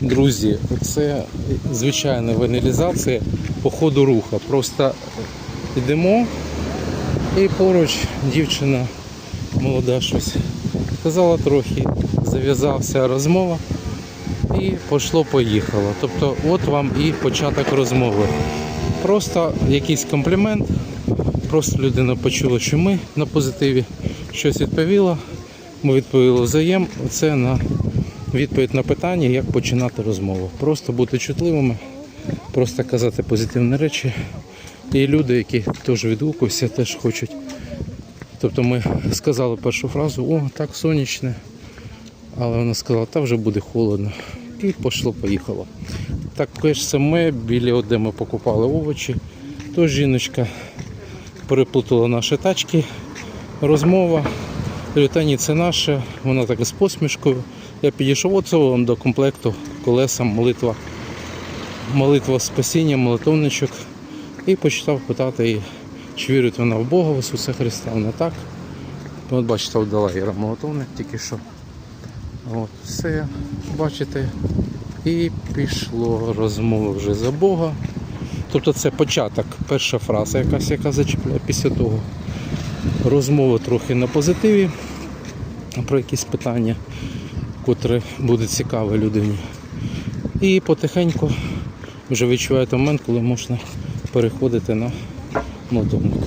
Друзі, це звичайна ванілізація по ходу руху. Просто йдемо і поруч дівчина молода щось сказала трохи, зав'язався розмова і пішло-поїхало. Тобто от вам і початок розмови. Просто якийсь комплімент, просто людина почула, що ми на позитиві щось відповіла. Ми відповіли взаєм. Це на відповідь на питання, як починати розмову. Просто бути чутливими, просто казати позитивні речі. І люди, які теж відгукуються, теж хочуть. Тобто ми сказали першу фразу, о, так сонячне. Але вона сказала, та вже буде холодно. І пішло, поїхало. Таке ж саме біля де ми покупали овочі. То жіночка переплутала наші тачки. Розмова. Лютані це наше, вона така з посмішкою. Я підійшов оце до комплекту колеса, молитва. Молитва спасіння, молитовничок. І почав питати чи вірить вона в Бога, в Ісуса Христа. Вона так. От бачите, вдала Іра молитовник тільки що. От, все, бачите. І пішло розмова вже за Бога. Тобто це початок, перша фраза якась, яка зачіпляє після того. Розмова трохи на позитиві про якісь питання, котре буде цікаве людині. І потихеньку вже відчуваєте момент, коли можна переходити на мотовник.